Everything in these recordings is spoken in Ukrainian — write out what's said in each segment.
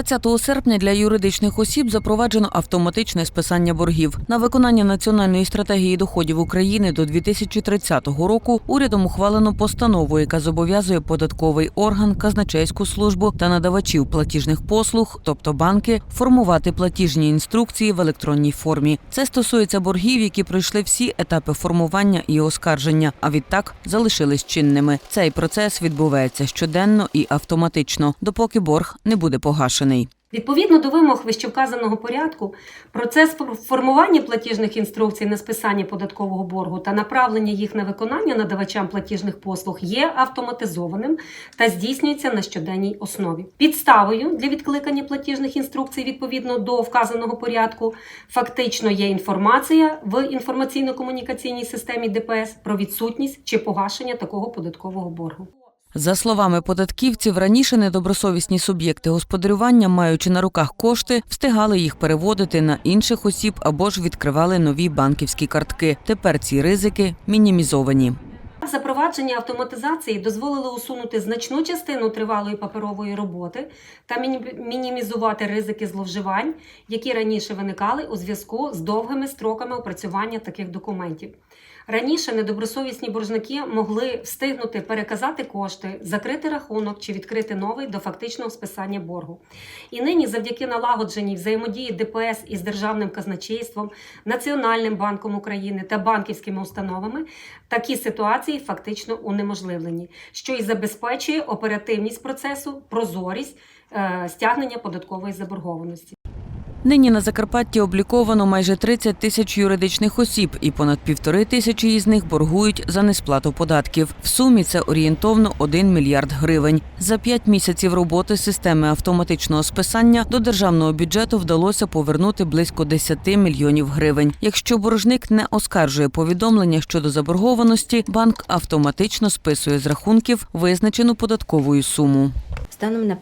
20 серпня для юридичних осіб запроваджено автоматичне списання боргів. На виконання національної стратегії доходів України до 2030 року урядом ухвалено постанову, яка зобов'язує податковий орган, казначейську службу та надавачів платіжних послуг, тобто банки, формувати платіжні інструкції в електронній формі. Це стосується боргів, які пройшли всі етапи формування і оскарження, а відтак залишились чинними. Цей процес відбувається щоденно і автоматично, допоки борг не буде погашений. Відповідно до вимог вищевказаного порядку, процес формування платіжних інструкцій на списання податкового боргу та направлення їх на виконання надавачам платіжних послуг є автоматизованим та здійснюється на щоденній основі. Підставою для відкликання платіжних інструкцій відповідно до вказаного порядку фактично є інформація в інформаційно-комунікаційній системі ДПС про відсутність чи погашення такого податкового боргу. За словами податківців, раніше недобросовісні суб'єкти господарювання, маючи на руках кошти, встигали їх переводити на інших осіб або ж відкривали нові банківські картки. Тепер ці ризики мінімізовані. Запровадження автоматизації дозволило усунути значну частину тривалої паперової роботи та міні- мінімізувати ризики зловживань, які раніше виникали у зв'язку з довгими строками опрацювання таких документів. Раніше недобросовісні боржники могли встигнути переказати кошти, закрити рахунок чи відкрити новий до фактичного списання боргу. І нині, завдяки налагодженій взаємодії ДПС із Державним казначейством, Національним банком України та банківськими установами, такі ситуації фактично унеможливлені, що й забезпечує оперативність процесу, прозорість е, стягнення податкової заборгованості. Нині на Закарпатті обліковано майже 30 тисяч юридичних осіб, і понад півтори тисячі із них боргують за несплату податків. В сумі це орієнтовно 1 мільярд гривень. За п'ять місяців роботи системи автоматичного списання до державного бюджету вдалося повернути близько 10 мільйонів гривень. Якщо боржник не оскаржує повідомлення щодо заборгованості, банк автоматично списує з рахунків визначену податковою суму. Станом на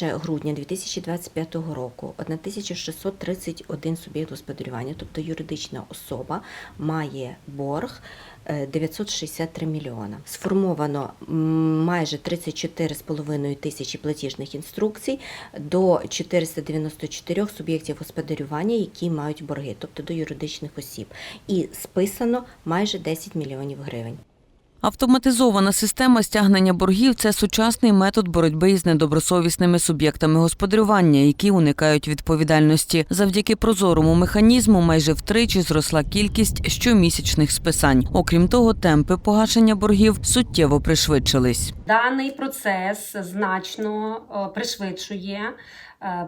1 грудня 2025 року 1631 суб'єкт господарювання, тобто юридична особа, має борг е, 963 мільйона. Сформовано майже 34,5 тисячі платіжних інструкцій до 494 суб'єктів господарювання, які мають борги, тобто до юридичних осіб. І списано майже 10 мільйонів гривень. Автоматизована система стягнення боргів це сучасний метод боротьби із недобросовісними суб'єктами господарювання, які уникають відповідальності. Завдяки прозорому механізму майже втричі зросла кількість щомісячних списань. Окрім того, темпи погашення боргів суттєво пришвидшились. Даний процес значно е, пришвидшує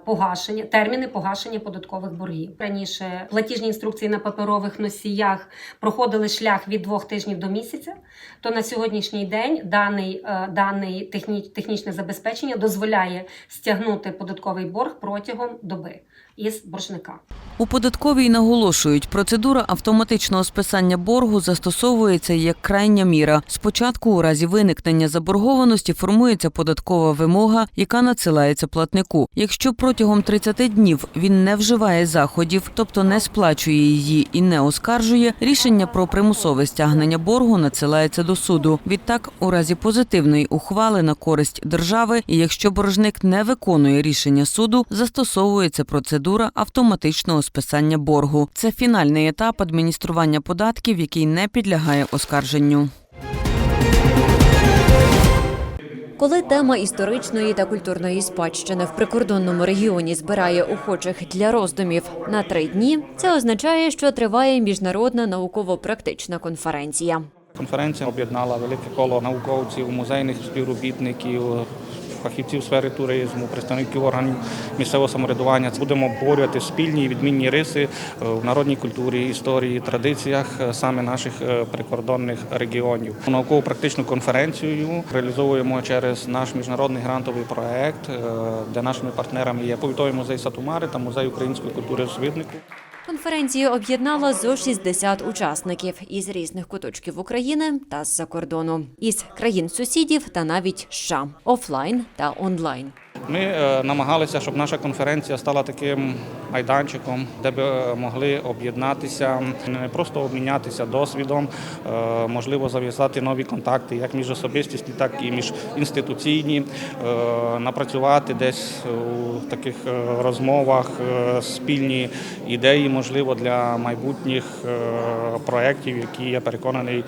погашення терміни погашення податкових боргів. Раніше платіжні інструкції на паперових носіях проходили шлях від двох тижнів до місяця. То на сьогоднішній день даний, е, даний техні, технічне забезпечення дозволяє стягнути податковий борг протягом доби із боржника. У податковій наголошують, процедура автоматичного списання боргу застосовується як крайня міра. Спочатку, у разі виникнення заборгованості, формується податкова вимога, яка надсилається платнику. Якщо протягом 30 днів він не вживає заходів, тобто не сплачує її і не оскаржує, рішення про примусове стягнення боргу надсилається до суду. Відтак, у разі позитивної ухвали на користь держави, і якщо боржник не виконує рішення суду, застосовується процедура автоматичного списання боргу. Це фінальний етап адміністрування податків, який не підлягає оскарженню. Коли тема історичної та культурної спадщини в прикордонному регіоні збирає охочих для роздумів на три дні, це означає, що триває міжнародна науково-практична конференція. Конференція об'єднала велике коло науковців, музейних співробітників, фахівців сфери туризму, представників органів місцевого самоврядування. Будемо обговорювати спільні і відмінні риси е, в народній культурі, історії, традиціях е, саме наших е, прикордонних регіонів. Науково-практичну конференцію реалізовуємо через наш міжнародний грантовий проект, де нашими партнерами є повітовий музей Сатумари та музей української культури Свиднику. Конференцію об'єднала зо 60 учасників із різних куточків України та з-за кордону, із країн сусідів та навіть США, офлайн та онлайн. Ми е, намагалися, щоб наша конференція стала таким майданчиком, де б е, могли об'єднатися, не просто обмінятися досвідом, е, можливо, зав'язати нові контакти, як між особистісні, так і між інституційні, напрацювати десь у таких розмовах спільні ідеї, можливо, для майбутніх проєктів, які я переконаний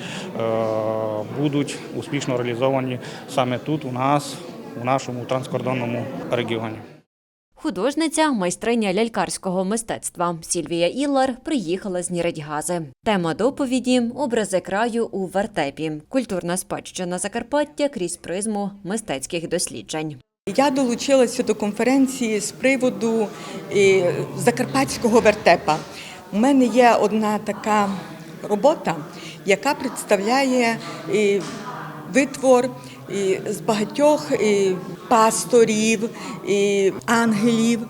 будуть успішно реалізовані саме тут, у нас, у нашому транскордонному регіоні. Художниця, майстриня лялькарського мистецтва Сільвія Іллар приїхала з Ніридьгази. Тема доповіді образи краю у вертепі. Культурна спадщина Закарпаття крізь призму мистецьких досліджень. Я долучилася до конференції з приводу е, закарпатського вертепа. У мене є одна така робота, яка представляє е, витвор е, з багатьох е, пасторів, е, ангелів,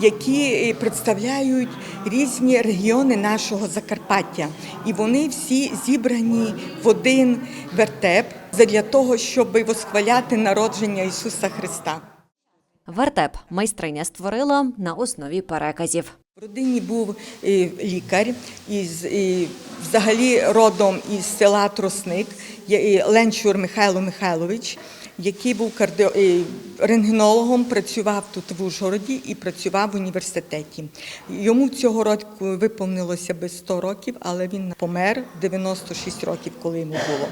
які представляють різні регіони нашого Закарпаття. І вони всі зібрані в один вертеп для того, щоб восхваляти народження Ісуса Христа. Вертеп майстриня створила на основі переказів. В родині був е, лікар із взагалі родом із села Тросник Ленчур Михайло Михайлович, який був рентгенологом, працював тут в Ужгороді і працював в університеті. Йому цього року виповнилося би 100 років, але він помер 96 років, коли йому було.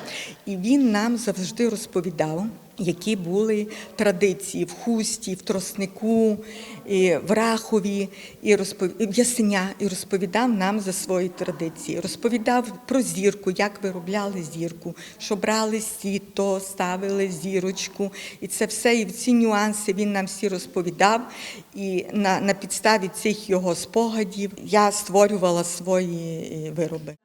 І він нам завжди розповідав. Які були традиції в хусті, в троснику, і в Рахові, і розпов... Ясеня, і розповідав нам за свої традиції. Розповідав про зірку, як виробляли зірку, що брали сіто, ставили зірочку, і це все, і ці нюанси він нам всі розповідав. І на, на підставі цих його спогадів я створювала свої е, вироби.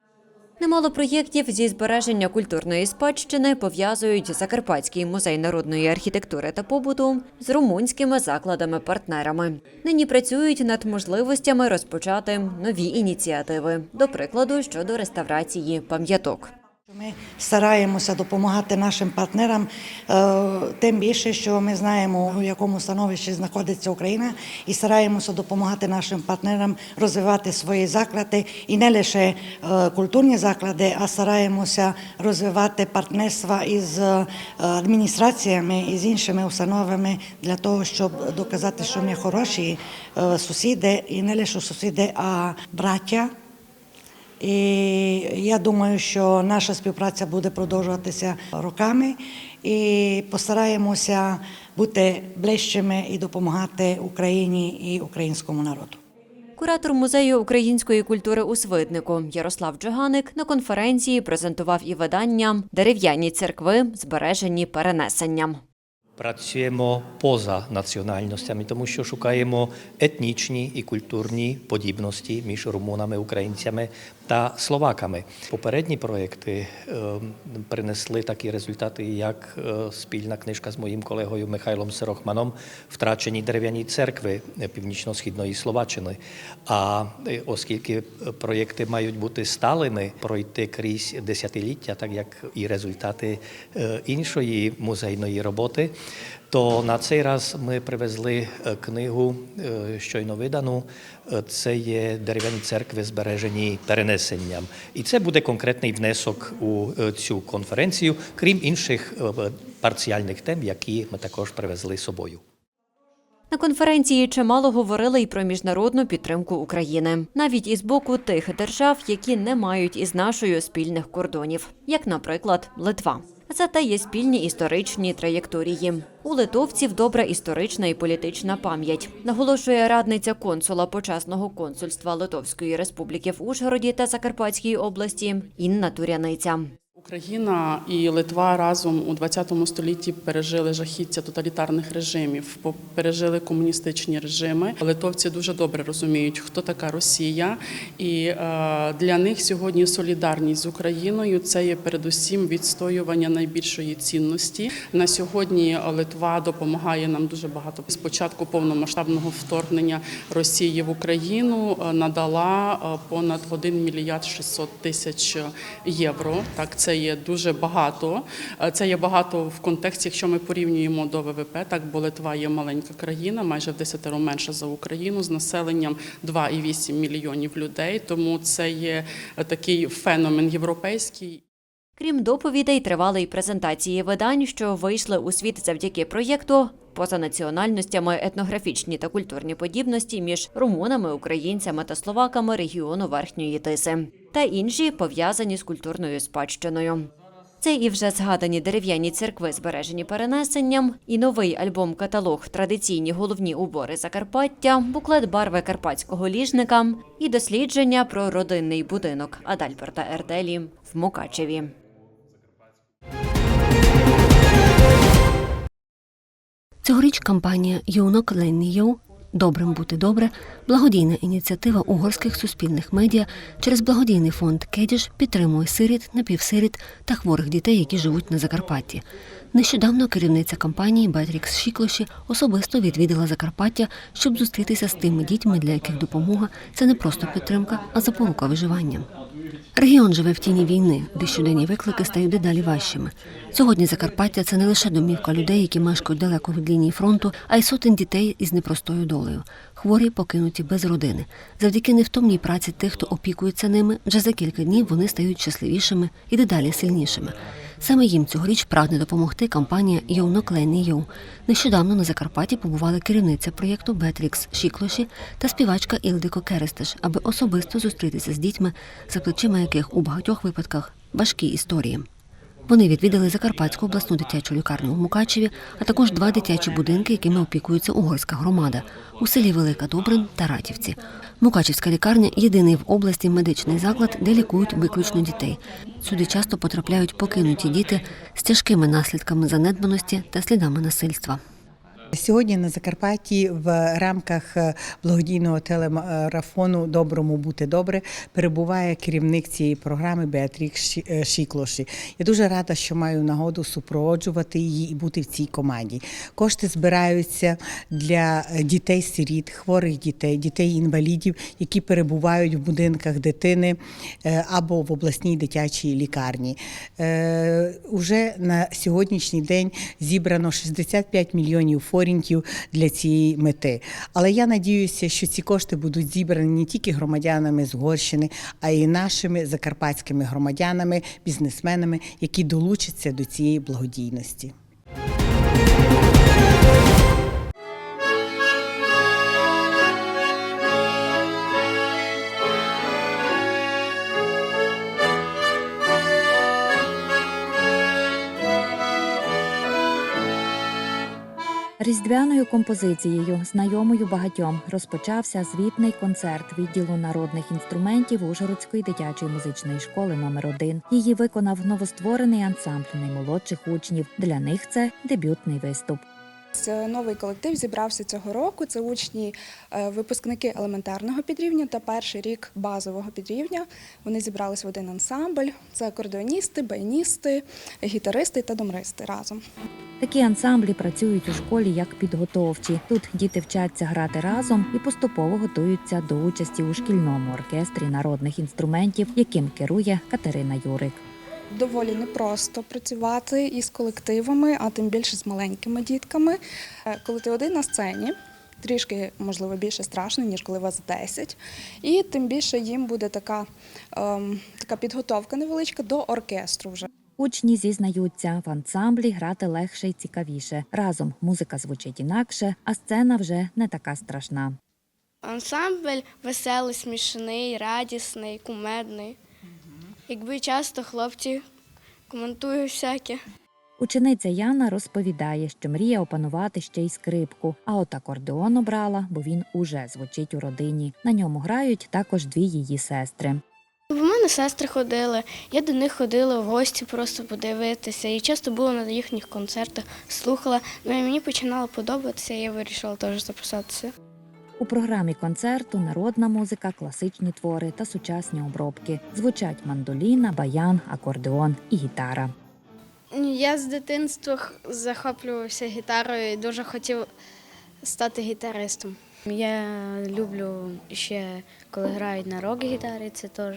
Немало проєктів зі збереження культурної спадщини пов'язують Закарпатський музей народної архітектури та побуту з румунськими закладами-партнерами. Нині працюють над можливостями розпочати нові ініціативи, до прикладу щодо реставрації пам'яток. Ми стараємося допомагати нашим партнерам, е, тим більше, що ми знаємо, у якому становищі знаходиться Україна, і стараємося допомагати нашим партнерам розвивати свої заклади і не лише е, культурні заклади, а стараємося розвивати партнерства із е, адміністраціями і з іншими установами для того, щоб доказати, що ми хороші сусіди, і не лише сусіди, а браття. І я думаю, що наша співпраця буде продовжуватися роками і постараємося бути ближчими і допомагати Україні і українському народу. Куратор музею української культури у Свитнику Ярослав Джиганик на конференції презентував і видання Дерев'яні церкви, збережені перенесенням. Працюємо поза національностями, тому що шукаємо етнічні і культурні подібності між румунами, українцями та словаками. Попередні проекти е, принесли такі результати, як е, спільна книжка з моїм колегою Михайлом Сирохманом Втрачені дерев'яні церкви північно-східної Словаччини. А е, оскільки е, проєкти мають бути сталими, пройти крізь десятиліття, так як і результати іншої музейної роботи, то на цей раз ми привезли е, книгу е, щойно видану. Е, Це є дерев'яні церкви, збережені перенесенням. І це буде конкретний внесок у цю конференцію, крім інших парціальних тем, які ми також привезли з собою. На конференції чимало говорили й про міжнародну підтримку України, навіть із боку тих держав, які не мають із нашою спільних кордонів, як, наприклад, Литва. Зате є спільні історичні траєкторії. У литовців добра історична і політична пам'ять, наголошує радниця консула почесного консульства Литовської республіки в Ужгороді та Закарпатській області Інна Туряниця. Україна і Литва разом у ХХ столітті пережили жахіття тоталітарних режимів, пережили комуністичні режими. Литовці дуже добре розуміють, хто така Росія, і е, для них сьогодні солідарність з Україною це є передусім відстоювання найбільшої цінності. На сьогодні Литва допомагає нам дуже багато. З початку повномасштабного вторгнення Росії в Україну е, надала е, понад 1 мільярд 600 тисяч євро. Так, це є дуже багато. Е, Це є багато в контексті, якщо ми порівнюємо до ВВП, так бо Литва є маленька країна, майже в десятеро менша за Україну з населенням 2,8 мільйонів людей. Тому це є е, такий феномен європейський. Крім доповідей, тривали й презентації видань, що вийшли у світ завдяки проєкту поза національностями етнографічні та культурні подібності між румунами, українцями та словаками регіону Верхньої Тиси та інші пов'язані з культурною спадщиною. Це і вже згадані дерев'яні церкви, збережені перенесенням, і новий альбом-каталог Традиційні головні убори Закарпаття, буклет барви карпатського ліжника і дослідження про родинний будинок Адальберта Ерделі в Мукачеві. Цьогоріч кампанія «Юнок Леннієу» Добрим бути добре благодійна ініціатива угорських суспільних медіа через благодійний фонд Кедіж підтримує сиріт, напівсиріт та хворих дітей, які живуть на Закарпатті. Нещодавно керівниця кампанії Бетрікс Шіклоші особисто відвідала Закарпаття, щоб зустрітися з тими дітьми, для яких допомога це не просто підтримка, а запорука виживання. Регіон живе в тіні війни, де щоденні виклики стають дедалі важчими. Сьогодні Закарпаття це не лише домівка людей, які мешкають далеко від лінії фронту, а й сотень дітей із непростою долею. Хворі покинуті без родини. Завдяки невтомній праці тих, хто опікується ними, вже за кілька днів вони стають щасливішими і дедалі сильнішими. Саме їм цьогоріч прагне допомогти кампанія «Йовно Клейний Нещодавно на Закарпатті побували керівниця проєкту Бетрікс Шіклоші та співачка Ілдико Керестеш, аби особисто зустрітися з дітьми, за плечима яких у багатьох випадках важкі історії. Вони відвідали Закарпатську обласну дитячу лікарню у Мукачеві, а також два дитячі будинки, якими опікується угорська громада у селі Велика Добрин та Ратівці. Мукачівська лікарня єдиний в області медичний заклад, де лікують виключно дітей. Сюди часто потрапляють покинуті діти з тяжкими наслідками занедбаності та слідами насильства. Сьогодні на Закарпатті в рамках е, благодійного телемарафону Доброму бути добре перебуває керівник цієї програми Беатрік е, Шіклоші. Я дуже рада, що маю нагоду супроводжувати її і бути в цій команді. Кошти збираються для е, дітей-сиріт, хворих дітей, дітей-інвалідів, які перебувають в будинках дитини або в обласній дитячій лікарні. Уже на сьогоднішній день зібрано 65 мільйонів форінтів для цієї мети. Але я надіюся, що ці кошти будуть зібрані не тільки громадянами з Горщини, а й нашими закарпатськими громадянами, бізнесменами, які долучаться до цієї благодійності. Різдвяною композицією, знайомою багатьом, розпочався звітний концерт відділу народних інструментів Ужгородської дитячої музичної школи номер 1 Її виконав новостворений ансамбль наймолодших учнів. Для них це дебютний виступ. Це новий колектив зібрався цього року. Це учні, е, випускники елементарного підрівня та перший рік базового підрівня. Вони зібрались в один ансамбль. Це акордеоністи, баяністи, гітаристи та домристи разом. Такі ансамблі працюють у школі як підготовчі. Тут діти вчаться грати разом і поступово готуються до участі у шкільному оркестрі народних інструментів, яким керує Катерина Юрик. Доволі непросто працювати із колективами, а тим більше з маленькими дітками. Е, Коли ти один на сцені, трішки можливо більше страшно, ніж коли вас 10. І тим більше їм буде така, ем, така підготовка невеличка до оркестру вже. Учні зізнаються, в ансамблі грати легше й цікавіше. Разом музика звучить інакше, а сцена вже не така страшна. Ансамбль веселий, смішний, радісний, кумедний. Якби часто хлопці коментують всяке. Учениця Яна розповідає, що мріє опанувати ще й скрипку, а от акордеон обрала, бо він уже звучить у родині. На ньому грають також дві її сестри. В мене сестри ходили, я до них ходила в гості просто подивитися. І часто була на їхніх концертах, слухала. Ну і мені починало подобатися, і я вирішила теж записатися. У програмі концерту народна музика, класичні твори та сучасні обробки. Звучать мандоліна, баян, акордеон і гітара. Я з дитинства захоплювався гітарою і дуже хотів стати гітаристом. Я люблю ще, коли грають на рок-гітарі, це теж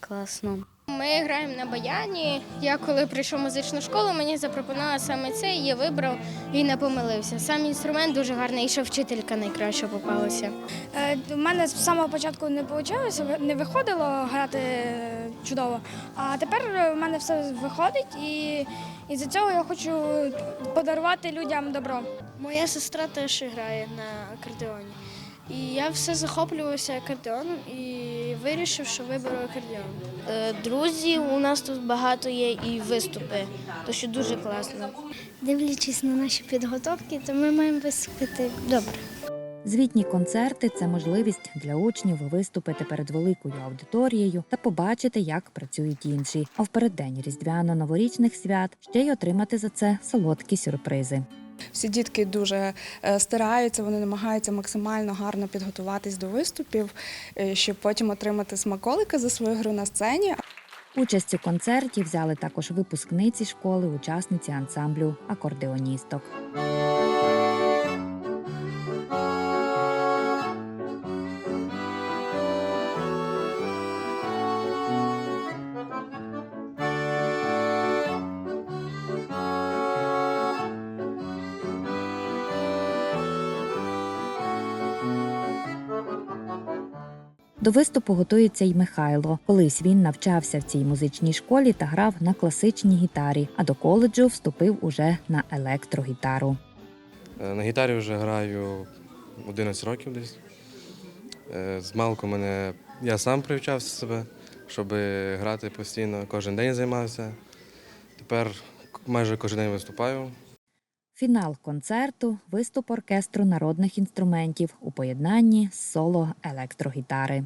класно. Ми граємо на баяні. Я коли прийшов в музичну школу, мені запропонували саме це, я вибрав і не помилився. Сам інструмент дуже гарний, і ще вчителька найкраще попалася. У мене з самого початку не вийшло, не виходило грати чудово. А тепер в мене все виходить, і, і за цього я хочу подарувати людям добро. Моя сестра теж грає на акордеоні. І я все захоплювався акордеоном і вирішив, що виберу акордеон. Друзі, у нас тут багато є і виступи, то що дуже класно. Дивлячись на наші підготовки, то ми маємо виступити добре. Звітні концерти це можливість для учнів виступити перед великою аудиторією та побачити, як працюють інші. А в переддень різдвяно-новорічних свят ще й отримати за це солодкі сюрпризи. Всі дітки дуже е, стараються, вони намагаються максимально гарно підготуватись до виступів, е, щоб потім отримати смаколики за свою гру на сцені. Участь у концерті взяли також випускниці школи, учасниці ансамблю акордеоністок. До виступу готується й Михайло. Колись він навчався в цій музичній школі та грав на класичній гітарі, а до коледжу вступив уже на електрогітару. Е, На гітарі вже граю 11 років десь. Е, З малку мене я сам привчався себе, щоб грати постійно, кожен день займався. Тепер майже кожен день виступаю. Фінал концерту виступ оркестру народних інструментів у поєднанні з соло електрогітари.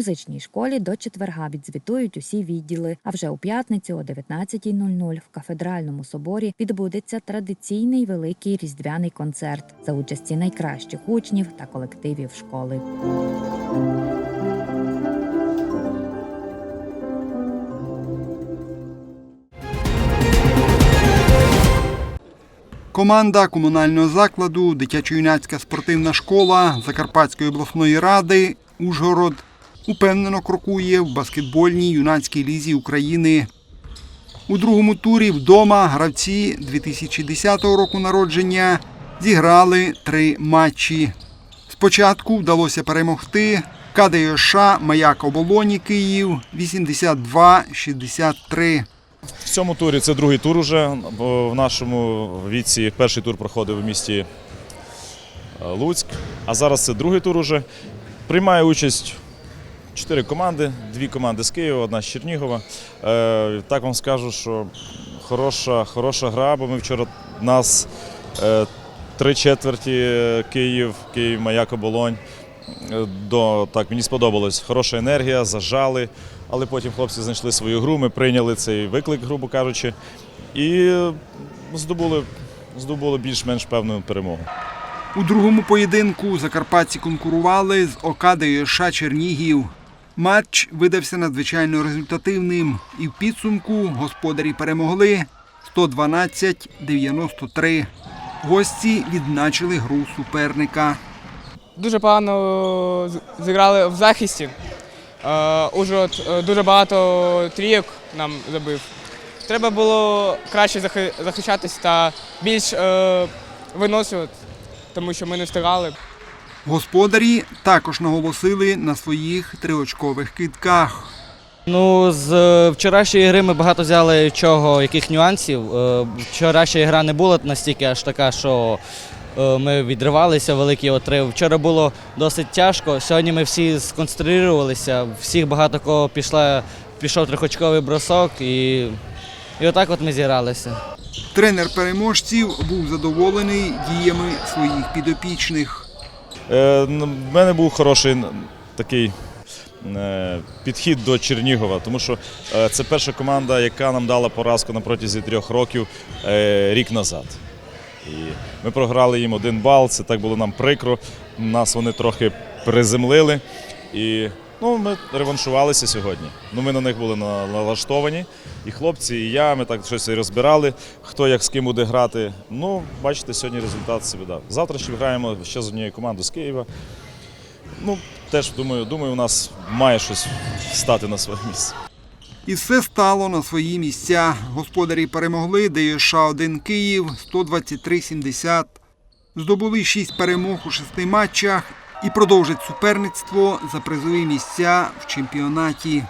Музичній школі до четверга відзвітують усі відділи. А вже у п'ятницю о 19.00 в кафедральному соборі відбудеться традиційний великий різдвяний концерт за участі найкращих учнів та колективів школи. Команда комунального закладу Дитячо-юнацька спортивна школа Закарпатської обласної ради Ужгород упевнено крокує в баскетбольній юнацькій лізі України. У другому турі вдома гравці 2010 року народження зіграли три матчі. Спочатку вдалося перемогти КДЮШ Маяк Оболоні Київ 82-63. В цьому турі це другий тур уже. В нашому віці перший тур проходив в місті е, Луцьк, а зараз це другий тур уже. Приймає участь чотири команди, дві команди з Києва, одна з Чернігова. Е, Так вам скажу, що хороша, хороша гра, бо ми вчора нас е, три четверті е, Київ, Київ, Маяк Оболонь. Е, До, так, мені сподобалось. Хороша енергія, зажали, але потім хлопці знайшли свою гру, ми прийняли цей виклик, грубо кажучи, і здобули, здобули більш-менш певну перемогу. У другому поєдинку закарпатці конкурували з ОК ДЮШ Чернігів. Матч видався надзвичайно результативним, і в підсумку господарі перемогли 112-93. Гості відзначили гру суперника. Дуже погано зіграли в захисті. Е, Ужгород е, дуже багато трійок нам забив. Треба було краще захи- захищатись та більш е, виносувати, тому що ми не встигали. Господарі також наголосили на своїх триочкових китках. Ну, з вчорашньої гри ми багато взяли чого, яких нюансів. Е, Вчорашня гра не була настільки аж така, що е, ми відривалися, великий отрив. Вчора було досить тяжко. Сьогодні ми всі сконцентрувалися, всіх багато кого пішла, пішов трьохочковий бросок і, і отак от ми зігралися. Тренер переможців був задоволений діями своїх підопічних. Е, В мене був хороший такий е, підхід до Чернігова, тому що е, це перша команда, яка нам дала поразку на протязі трьох років рік назад. І ми програли їм один бал, це так було нам прикро. Нас вони трохи приземлили. І Ну, ми реваншувалися сьогодні. Ну, ми на них були налаштовані. І хлопці, і я, ми так щось розбирали, хто як з ким буде грати. Ну, бачите, сьогодні результат себе дав. Завтра ще граємо ще з однією командою з Києва. Ну, теж думаю, думаю, у нас має щось стати на своє місце. І все стало на свої місця. Господарі перемогли ДЮШ 1 Київ 123-70. Здобули шість перемог у шести матчах і продовжать суперництво за призові місця в чемпіонаті.